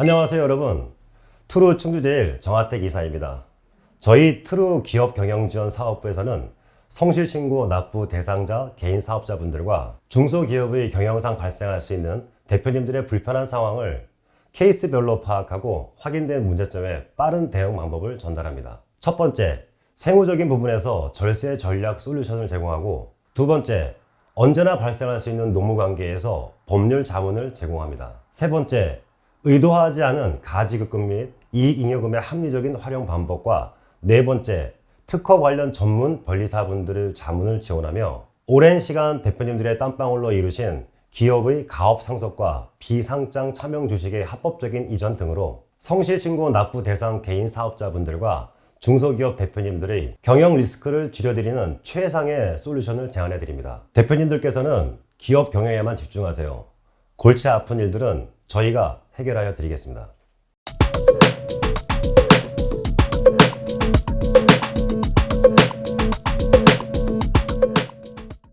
안녕하세요 여러분. 트루 충주제일 정하택 이사입니다. 저희 트루 기업 경영지원 사업부에서는 성실신고 납부 대상자 개인 사업자분들과 중소기업의 경영상 발생할 수 있는 대표님들의 불편한 상황을 케이스별로 파악하고 확인된 문제점에 빠른 대응 방법을 전달합니다. 첫 번째 세무적인 부분에서 절세 전략 솔루션을 제공하고 두 번째 언제나 발생할 수 있는 노무 관계에서 법률 자문을 제공합니다. 세 번째 의도하지 않은 가지급금 및 이익잉여금의 합리적인 활용 방법과 네 번째, 특허 관련 전문 변리사분들의 자문을 지원하며 오랜 시간 대표님들의 땀방울로 이루신 기업의 가업 상속과 비상장 차명 주식의 합법적인 이전 등으로 성실신고 납부 대상 개인 사업자분들과 중소기업 대표님들의 경영 리스크를 줄여드리는 최상의 솔루션을 제안해 드립니다. 대표님들께서는 기업 경영에만 집중하세요. 골치 아픈 일들은 저희가 해결하여 드리겠습니다.